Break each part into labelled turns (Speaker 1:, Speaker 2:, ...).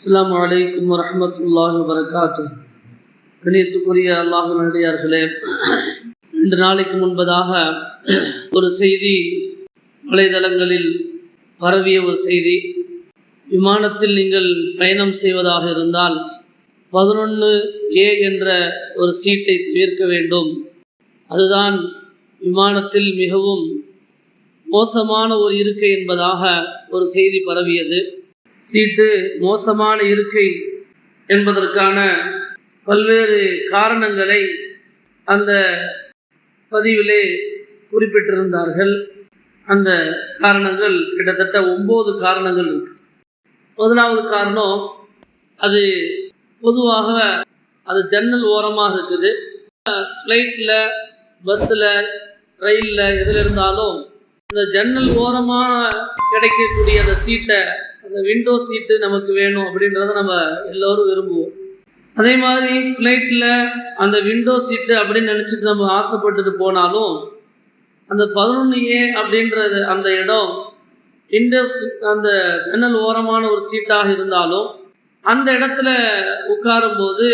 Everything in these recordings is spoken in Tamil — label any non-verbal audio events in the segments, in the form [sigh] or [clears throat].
Speaker 1: அஸ்லாம் வலைக்கம் வரமத்துல்லாஹ் வரகாத்து கணியத்துக்குரிய அல்லாஹ் ரெண்டு நாளைக்கு முன்பதாக ஒரு செய்தி வலைதளங்களில் பரவிய ஒரு செய்தி. விமானத்தில் நீங்கள் பயணம் செய்வதாக இருந்தால் பதினொன்று ஏ என்ற ஒரு சீட்டை தவிர்க்க வேண்டும். அதுதான் விமானத்தில் மிகவும் மோசமான ஒரு இருக்கை என்பதாக ஒரு செய்தி பரவியது. சீட்டு மோசமான இருக்கை என்பதற்கான பல்வேறு காரணங்களை அந்த பதிவிலே குறிப்பிட்டிருந்தார்கள். அந்த காரணங்கள் கிட்டத்தட்ட ஒம்பது காரணங்கள் இருக்கு. முதலாவது காரணம் அது பொதுவாக அது ஜன்னல் ஓரமாக இருக்குது. ஃப்ளைட்டில் பஸ்ஸில் ரயிலில் எதில் இருந்தாலும் இந்த ஜன்னல் ஓரமாக கிடைக்கக்கூடிய அந்த சீட்டை அந்த விண்டோ சீட்டு நமக்கு வேணும் அப்படின்றத நம்ம எல்லோரும் விரும்புவோம். அதே மாதிரி ஃப்ளைட்டில் அந்த விண்டோ சீட்டு அப்படின்னு நினச்சிட்டு நம்ம ஆசைப்பட்டுட்டு போனாலும் அந்த பதினொன்று ஏ அப்படின்றது அந்த இடம் விண்டோ அந்த ஜன்னல் ஓரமான ஒரு சீட்டாக இருந்தாலும் அந்த இடத்துல உட்காரும்போது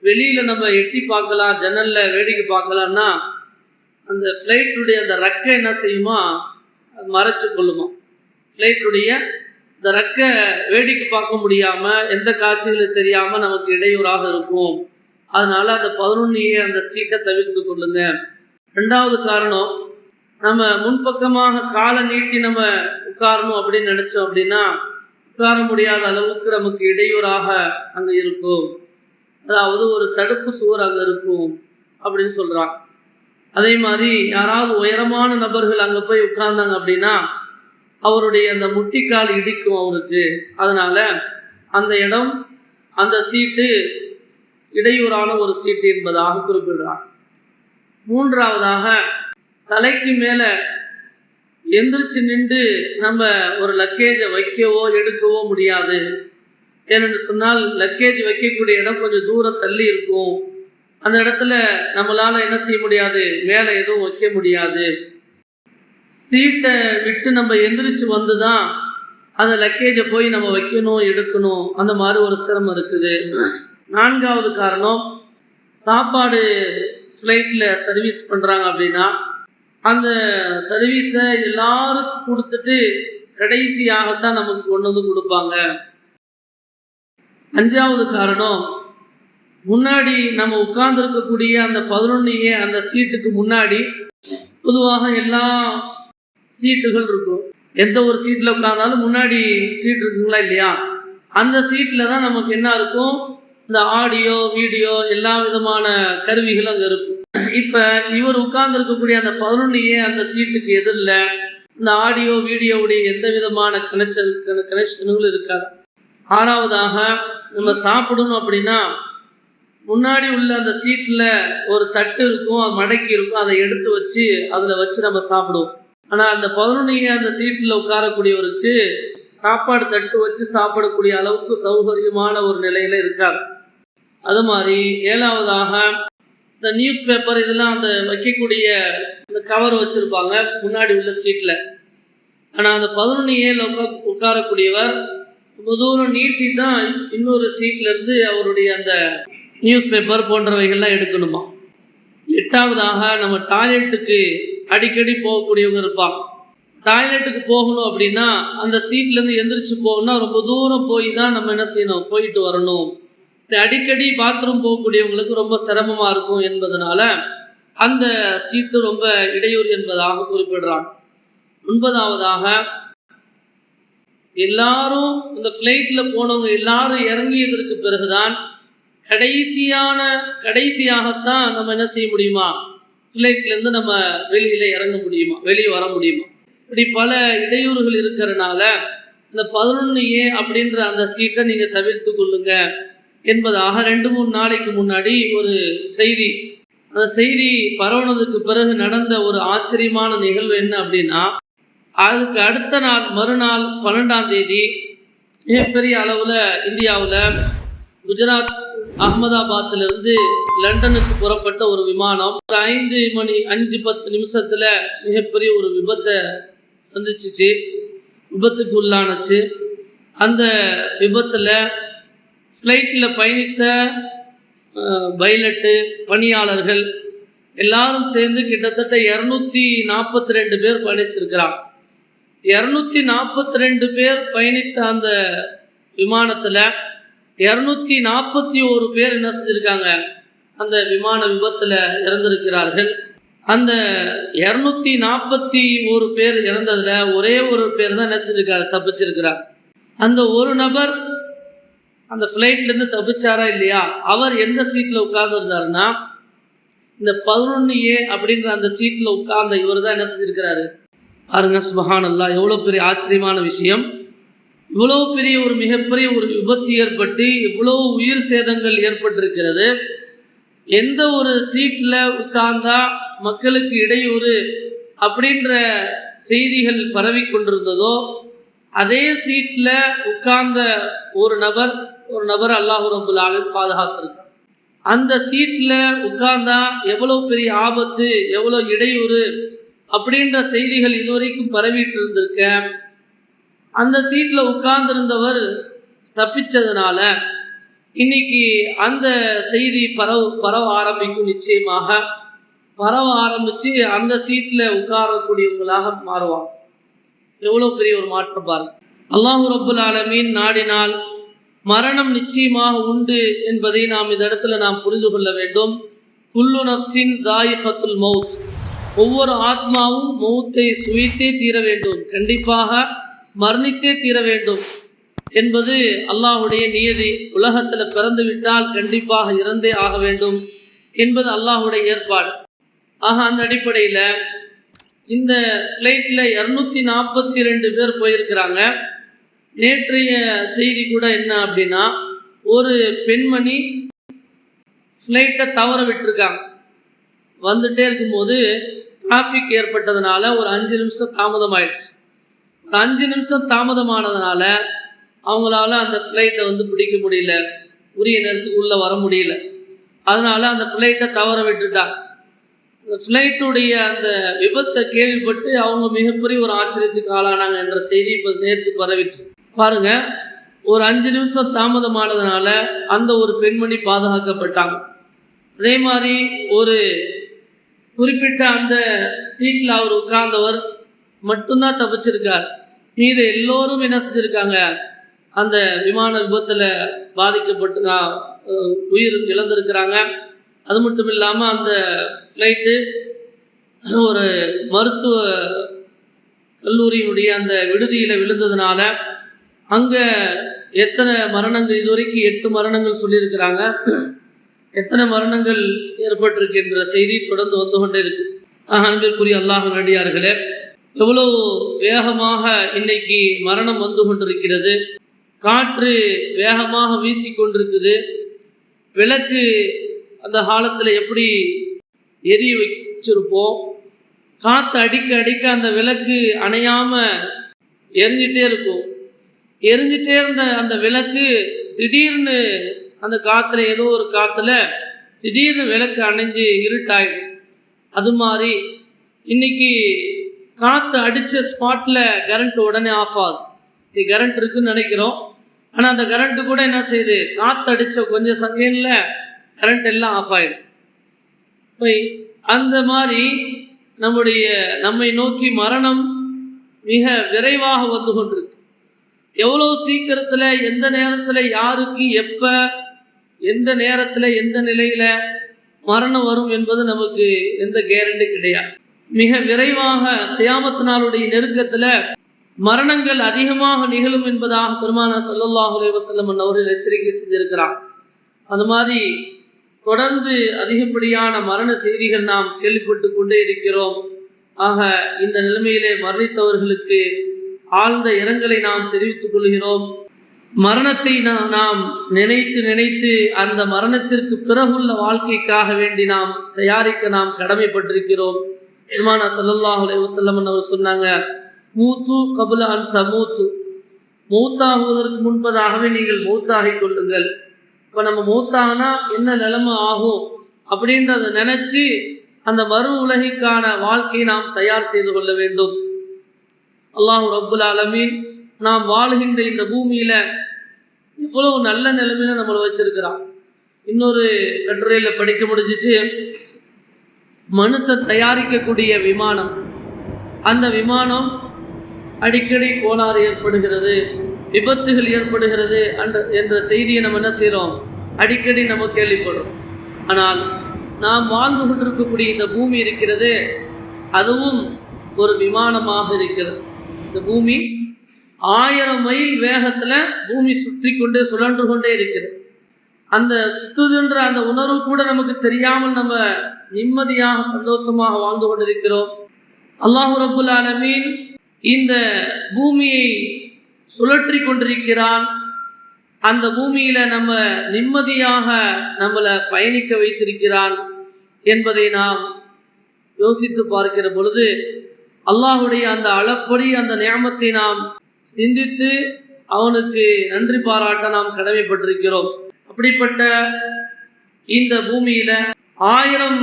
Speaker 1: வெளியில் நம்ம எட்டி பார்க்கலாம் ஜன்னலில் வேடிக்கை பார்க்கலான்னா அந்த ஃப்ளைட்டுடைய அந்த ரக்கை என்ன செய்யுமா? மறைச்சு கொள்ளுமா. ஃப்ளைட்டுடைய இந்த ரெக்க வேடிக்கை பார்க்க முடியாமல் எந்த காட்சிகளும் தெரியாமல் நமக்கு இடையூறாக இருக்கும். அதனால அந்த பதினொன்னையே அந்த சீட்டை தவிர்த்து கொள்ளுங்க. ரெண்டாவது காரணம் நம்ம முன்பக்கமாக காலை நீட்டி நம்ம உட்காரணும் அப்படின்னு நினச்சோம் அப்படின்னா உட்கார முடியாத அளவுக்கு நமக்கு இடையூறாக அங்கே இருக்கும். அதாவது ஒரு தடுப்பு சுவர் அங்கே இருக்கும் அப்படின்னு சொல்கிறான் அதே மாதிரி யாராவது உயரமான நபர்கள் அங்கே போய் உட்கார்ந்தாங்க அப்படின்னா அவருடைய அந்த முட்டிக்கால் இடிக்கும் அவருக்கு. அதனால அந்த இடம் அந்த சீட்டு இடையூறான ஒரு சீட்டு என்பதாக குறிப்பிடுறார் மூன்றாவதாக தலைக்கு மேலே எந்திரிச்சு நின்று நம்ம ஒரு லக்கேஜை வைக்கவோ எடுக்கவோ முடியாது. ஏனென்று சொன்னால் லக்கேஜ் வைக்கக்கூடிய இடம் கொஞ்சம் தூரம் தள்ளி இருக்கும். அந்த இடத்துல நம்மளால என்ன செய்ய முடியாது? மேலே எதுவும் வைக்க முடியாது. சீட்டை விட்டு நம்ம எந்திரிச்சு வந்து தான் அந்த லக்கேஜை போய் நம்ம வைக்கணும் எடுக்கணும். அந்த மாதிரி ஒரு சிரமம் இருக்குது. நான்காவது காரணம் சாப்பாடு ஃப்ளைட்டில் சர்வீஸ் பண்ணுறாங்க அப்படின்னா அந்த சர்வீஸை எல்லாருக்கும் கொடுத்துட்டு கடைசியாகத்தான் நமக்கு கொண்டு வந்து கொடுப்பாங்க. அஞ்சாவது காரணம் முன்னாடி நம்ம உட்கார்ந்துருக்கக்கூடிய அந்த பதினொன்று அந்த சீட்டுக்கு முன்னாடி பொதுவாக எல்லா சீட்டுகள் இருக்கும். எந்த ஒரு சீட்டில் உட்கார்ந்தாலும் முன்னாடி சீட் இருக்குங்களா இல்லையா? அந்த சீட்டில் தான் நமக்கு என்ன இருக்கும்? இந்த ஆடியோ வீடியோ எல்லா விதமான கருவிகளும் அங்கே இருக்கும். இப்போ இவர் உட்கார்ந்துருக்கக்கூடிய அந்த பதினொன்று ஏ அந்த சீட்டுக்கு எதிரில் இந்த ஆடியோ வீடியோவுடைய எந்த விதமான கனெக்ஷன் கனெக்ஷனுகளும் இருக்காது. ஆறாவதாக நம்ம சாப்பிடணும் அப்படின்னா முன்னாடி உள்ள அந்த சீட்டில் ஒரு தட்டு இருக்கும் அது மடக்கி இருக்கும் அதை எடுத்து வச்சு அதில் வச்சு நம்ம சாப்பிடுவோம். ஆனால் அந்த பதினொன்று அந்த சீட்டில் உட்காரக்கூடியவருக்கு சாப்பாடு தட்டு வச்சு சாப்பிடக்கூடிய அளவுக்கு சௌகரியமான ஒரு நிலையில் இருக்காது அது மாதிரி ஏழாவதாக இந்த நியூஸ் பேப்பர் இதெல்லாம் அந்த வைக்கக்கூடிய இந்த கவர் வச்சுருப்பாங்க முன்னாடி உள்ள சீட்டில் ஆனால் அந்த பதினொன்று ஏழு உட்கா உட்காரக்கூடியவர் ரொம்ப தூரம் நீட்டி தான் இன்னொரு சீட்லேருந்து அவருடைய அந்த நியூஸ் பேப்பர் போன்றவைகள்லாம் எடுக்கணுமா? எட்டாவதாக நம்ம டாய்லெட்டுக்கு அடிக்கடி போகக்கூடியவங்க இருப்பாங்க. டாய்லெட்டுக்கு போகணும் அப்படின்னா அந்த சீட்லேருந்து எந்திரிச்சு போகணும்னா ரொம்ப தூரம் போய் தான் நம்ம என்ன செய்யணும்? போயிட்டு வரணும். அடிக்கடி பாத்ரூம் போகக்கூடியவங்களுக்கு ரொம்ப சிரமமாக இருக்கும் என்பதனால அந்த சீட்டு ரொம்ப இடையூறு என்பதாக குறிப்பிடுறான் ஒன்பதாவதாக எல்லாரும் இந்த ஃப்ளைட்டில் போனவங்க எல்லாரும் இறங்கியதற்கு பிறகுதான் கடைசியான கடைசியாகத்தான் நம்ம என்ன செய்ய முடியுமா? ஃப்ளைட்லேருந்து நம்ம வெளியில் இறங்க முடியுமா? வெளியே வர முடியுமா? இப்படி பல இடையூறுகள் இருக்கிறனால இந்த பதினொன்று ஏ அப்படின்ற அந்த சீட்டை நீங்கள் தவிர்த்து கொள்ளுங்க என்பதாக ரெண்டு மூணு நாளைக்கு முன்னாடி ஒரு செய்தி. அந்த செய்தி பரவனதுக்கு பிறகு நடந்த ஒரு ஆச்சரியமான நிகழ்வு என்ன அப்படின்னா அதுக்கு அடுத்த நாள் மறுநாள் பன்னெண்டாம் தேதி மிகப்பெரிய அளவில் இந்தியாவில் குஜராத் அகமதாபாத்திலிருந்து லண்டனுக்கு புறப்பட்ட ஒரு விமானம். ஒரு ஐந்து மணி அஞ்சு பத்து நிமிஷத்தில் மிகப்பெரிய ஒரு விபத்தை சந்திச்சிச்சு. விபத்துக்கு உள்ளானுச்சு. அந்த விபத்தில் ஃப்ளைட்டில் பயணித்த பைலட்டு பணியாளர்கள் எல்லாரும் சேர்ந்து கிட்டத்தட்ட இரநூத்தி நாற்பத்தி ரெண்டு பேர் பயணிச்சிருக்கிறாங்க. இரநூத்தி நாற்பத்தி ரெண்டு பேர் பயணித்த அந்த விமானத்தில் இரநூத்தி நாற்பத்தி ஒரு பேர் என்ன செஞ்சுருக்காங்க? அந்த விமான விபத்தில் இறந்திருக்கிறார்கள். அந்த இரநூத்தி நாற்பத்தி ஒரு பேர் இறந்ததில் ஒரே ஒரு பேர் தான் என்ன செஞ்சிருக்காரு? தப்பிச்சிருக்கிறார். அந்த ஒரு நபர் அந்த ஃப்ளைட்லேருந்து தப்பிச்சாரா இல்லையா? அவர் எந்த சீட்டில் உட்கார்ந்துருந்தாருன்னா இந்த பதினொன்று ஏ அப்படின்ற அந்த சீட்டில் உட்கார்ந்த இவர் தான் என்ன செஞ்சிருக்கிறாரு? பாருங்க சுபஹான் அல்லா எவ்வளோ பெரிய ஆச்சரியமான விஷயம். இவ்வளோ பெரிய ஒரு மிகப்பெரிய ஒரு விபத்து ஏற்பட்டு இவ்வளோ உயிர் சேதங்கள் ஏற்பட்டிருக்கிறது. எந்த ஒரு சீட்டில் உட்கார்ந்தா மக்களுக்கு இடையூறு அப்படின்ற செய்திகள் பரவி கொண்டிருந்ததோ அதே சீட்டில் உட்கார்ந்த ஒரு நபர் ஒரு நபர் அல்லாஹு ரபுல் ஆலமின் பாதுகாத்திருக்கார். அந்த சீட்டில் உட்கார்ந்தா எவ்வளோ பெரிய ஆபத்து எவ்வளோ இடையூறு அப்படின்ற செய்திகள் இதுவரைக்கும் பரவிட்டு இருந்திருக்க அந்த சீட்டில் உட்கார்ந்திருந்தவர் தப்பிச்சதுனால இன்னைக்கு அந்த செய்தி பரவ பரவ ஆரம்பிக்கும் நிச்சயமாக. பரவ ஆரம்பித்து அந்த சீட்டில் உட்காரக்கூடியவங்களாக மாறுவாங்க. எவ்வளோ பெரிய ஒரு மாற்றம் பாருங்க. அல்லாஹு ரபுல் ஆலமீன் நாடினால் மரணம் நிச்சயமாக உண்டு என்பதை நாம் இந்த இடத்துல நாம் புரிந்து கொள்ள வேண்டும். குல்லு நப்சின் தாயிஃபத்துல் மவுத். ஒவ்வொரு ஆத்மாவும் மௌத்தை சுவைத்தே தீர வேண்டும். கண்டிப்பாக மரணித்தே தீர வேண்டும் என்பது அல்லாஹுடைய நியதி. உலகத்தில் பிறந்து விட்டால் கண்டிப்பாக இறந்தே ஆக வேண்டும் என்பது அல்லாஹுடைய ஏற்பாடு. ஆக அந்த அடிப்படையில் இந்த ஃப்ளைட்டில் இரநூத்தி நாற்பத்தி ரெண்டு பேர் போயிருக்கிறாங்க. நேற்றைய செய்தி கூட என்ன அப்படின்னா ஒரு பெண்மணி ஃப்ளைட்டை தவற விட்டுருக்காங்க. வந்துட்டே இருக்கும்போது டிராஃபிக் ஏற்பட்டதுனால ஒரு அஞ்சு நிமிஷம் தாமதம் ஆயிடுச்சு அஞ்சு நிமிஷம் தாமதமானதுனால அவங்களால அந்த ஃப்ளைட்டை வந்து பிடிக்க முடியல. உரிய நேரத்துக்கு உள்ளே வர முடியல. அதனால அந்த ஃப்ளைட்டை தவற விட்டுட்டான் அந்த ஃப்ளைட்டுடைய அந்த விபத்தை கேள்விப்பட்டு அவங்க மிகப்பெரிய ஒரு ஆச்சரியத்துக்கு ஆளானாங்க என்ற செய்தி இப்போ நேற்று பரவிட்டு பாருங்க ஒரு அஞ்சு நிமிஷம் தாமதமானதுனால அந்த ஒரு பெண்மணி பாதுகாக்கப்பட்டாங்க. அதே மாதிரி ஒரு குறிப்பிட்ட அந்த சீட்டில் அவர் உட்கார்ந்தவர் மட்டும்தான் தப்பிச்சிருக்கார். மீது எல்லோரும் என்ன செஞ்சுருக்காங்க? அந்த விமான விபத்தில் பாதிக்கப்பட்டு உயிர் இழந்திருக்கிறாங்க. அது மட்டும் இல்லாமல் அந்த ஃப்ளைட்டு ஒரு மருத்துவ கல்லூரியினுடைய அந்த விடுதியில் விழுந்ததுனால அங்கே எத்தனை மரணங்கள் இதுவரைக்கும் எட்டு மரணங்கள் சொல்லியிருக்கிறாங்க. எத்தனை மரணங்கள் ஏற்பட்டிருக்கின்ற செய்தி தொடர்ந்து வந்து கொண்டே இருக்கு. அன்பிற்குரிய அல்லாஹ் நடிகார்களே எவ்வளோ வேகமாக இன்னைக்கு மரணம் வந்து கொண்டிருக்கிறது. காற்று வேகமாக வீசிக்கொண்டிருக்குது விளக்கு அந்த காலத்தில் எப்படி எரிய வச்சிருப்போம். காற்று அடிக்க அடிக்க அந்த விளக்கு அணையாமல் எரிஞ்சிட்டே இருக்கும். எரிஞ்சிட்டே இருந்த அந்த விளக்கு திடீர்னு அந்த காற்றுல ஏதோ ஒரு காற்றுல திடீர்னு விளக்கு அணைஞ்சு இருட்டாயிடும் அது மாதிரி இன்னைக்கு காற்று அடித்த ஸ்பாட்டில் கரண்ட் உடனே ஆஃப் ஆகுது. இது கரண்ட் இருக்குன்னு நினைக்கிறோம். ஆனால் அந்த கரண்ட்டு கூட என்ன செய்யுது? காற்று அடித்த கொஞ்சம் செகண்டில் கரண்ட் எல்லாம் ஆஃப் ஆகிடும் இப்போ அந்த மாதிரி நம்முடைய நம்மை நோக்கி மரணம் மிக விரைவாக வந்து கொண்டிருக்கு. எவ்வளோ சீக்கிரத்தில் எந்த நேரத்தில் யாருக்கு எப்போ எந்த நேரத்தில் எந்த நிலையில் மரணம் வரும் என்பது நமக்கு எந்த கேரண்டி கிடையாது. மிக விரைவாக தியாமத்து நாளுடைய மரணங்கள் அதிகமாக நிகழும் என்பதாக பெருமானா சல்லல்லாஹ் அலைவசல்லம் அவர்கள் எச்சரிக்கை செய்திருக்கிறார். அது மாதிரி தொடர்ந்து அதிகப்படியான மரண செய்திகள் நாம் கேள்விப்பட்டு கொண்டே இருக்கிறோம். ஆக இந்த நிலைமையிலே மரணித்தவர்களுக்கு ஆழ்ந்த இரங்கலை நாம் தெரிவித்துக் கொள்கிறோம். மரணத்தை நாம் நினைத்து நினைத்து அந்த மரணத்திற்கு பிறகுள்ள வாழ்க்கைக்காக வேண்டி நாம் தயாரிக்க நாம் கடமைப்பட்டிருக்கிறோம். பெருமானா சல்லல்லாஹ் அலைவசல்லம் அவர் சொன்னாங்க மூத்து கபுல அன் மூத்து மூத்தாகுவதற்கு முன்பதாகவே நீங்கள் மூத்தாகி கொள்ளுங்கள். இப்போ நம்ம மூத்தாகனா என்ன நிலைமை ஆகும் அப்படின்றத நினச்சி அந்த மறு உலகிற்கான வாழ்க்கையை நாம் தயார் செய்து கொள்ள வேண்டும். அல்லாஹு ரப்புல் அலமீன் நாம் வாழ்கின்ற இந்த பூமியில இவ்வளவு நல்ல நிலைமையில நம்மளை வச்சிருக்கிறான். இன்னொரு கட்டுரையில் படிக்க முடிஞ்சிச்சு. மனுஷன் தயாரிக்கக்கூடிய விமானம். அந்த விமானம் அடிக்கடி கோளாறு ஏற்படுகிறது விபத்துகள் ஏற்படுகிறது என்ற என்ற செய்தியை நம்ம என்ன செய்கிறோம் அடிக்கடி நம்ம கேள்விப்படுறோம். ஆனால் நாம் வாழ்ந்து கொண்டிருக்கக்கூடிய இந்த பூமி இருக்கிறது அதுவும் ஒரு விமானமாக இருக்கிறது. இந்த பூமி ஆயிரம் மைல் வேகத்தில் பூமி சுற்றி கொண்டு சுழன்று கொண்டே இருக்கிறது. அந்த சுத்துதுன்ற அந்த உணர்வு கூட நமக்கு தெரியாமல் நம்ம நிம்மதியாக சந்தோஷமாக வாழ்ந்து கொண்டிருக்கிறோம். அல்லாஹு ரபுல் ஆலமீன் இந்த பூமியை சுழற்றி கொண்டிருக்கிறான். அந்த பூமியில நம்ம நிம்மதியாக நம்மளை பயணிக்க வைத்திருக்கிறான் என்பதை நாம் யோசித்து பார்க்கிற பொழுது அல்லாஹுடைய அந்த அளப்படி அந்த நியமத்தை நாம் சிந்தித்து அவனுக்கு நன்றி பாராட்ட நாம் கடமைப்பட்டிருக்கிறோம். அப்படிப்பட்ட இந்த பூமியில ஆயிரம்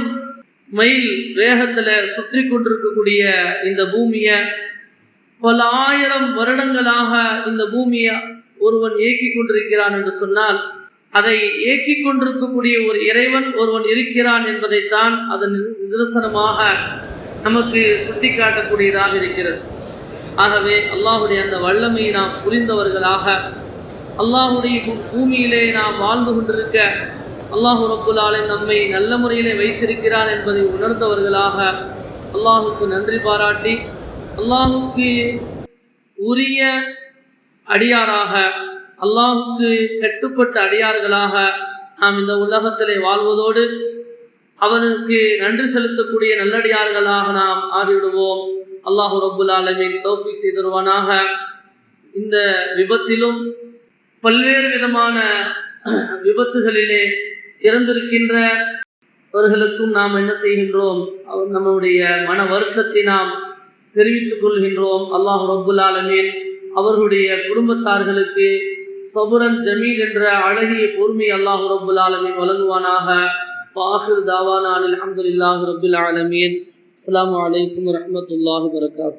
Speaker 1: மைல் வேகத்துல சுற்றி கொண்டிருக்கக்கூடிய இந்த பூமியை பல ஆயிரம் வருடங்களாக இந்த பூமியை ஒருவன் இயக்கி கொண்டிருக்கிறான் என்று சொன்னால் அதை இயக்கி கொண்டிருக்கக்கூடிய ஒரு இறைவன் ஒருவன் இருக்கிறான் என்பதைத்தான் அதன் நிதர்சனமாக நமக்கு சுட்டிக்காட்டக்கூடியதாக இருக்கிறது. ஆகவே அல்லாஹுடைய அந்த வல்லமையை நாம் புரிந்தவர்களாக அல்லாஹுடைய பூமியிலே நாம் வாழ்ந்து கொண்டிருக்க அல்லாஹு ரப்புல்லாலே நம்மை நல்ல முறையிலே வைத்திருக்கிறான் என்பதை உணர்ந்தவர்களாக அல்லாஹுக்கு நன்றி பாராட்டி அல்லாஹுக்கு உரிய அடியாராக அல்லாஹுக்கு கட்டுப்பட்ட அடியார்களாக நாம் இந்த உலகத்திலே வாழ்வதோடு அவனுக்கு நன்றி செலுத்தக்கூடிய நல்லடியார்களாக நாம் ஆகிவிடுவோம். அல்லாஹு ரபுல் ஆலமின் தௌஃபீக் செய்தருவானாக. இந்த விபத்திலும் பல்வேறு விதமான [clears throat] விபத்துகளிலே இறந்திருக்கின்றவர்களுக்கும் நாம் என்ன செய்கின்றோம்? அவர் நம்முடைய மன வருத்தத்தை நாம் தெரிவித்துக் கொள்கின்றோம். அல்லாஹ் ரபுல் ஆலமீன் அவர்களுடைய குடும்பத்தார்களுக்கு சபுரன் ஜமீல் என்ற அழகிய பொறுமை அல்லாஹ் ரபுல் ஆலமீன் வழங்குவானாக. வாஹிர் தாவானான் அல்ஹம்துலில்லாஹி ரபுல் ஆலமீன். அஸ்லாம் வலைக்கம் வரமத்துல்லாஹ் வரகாத்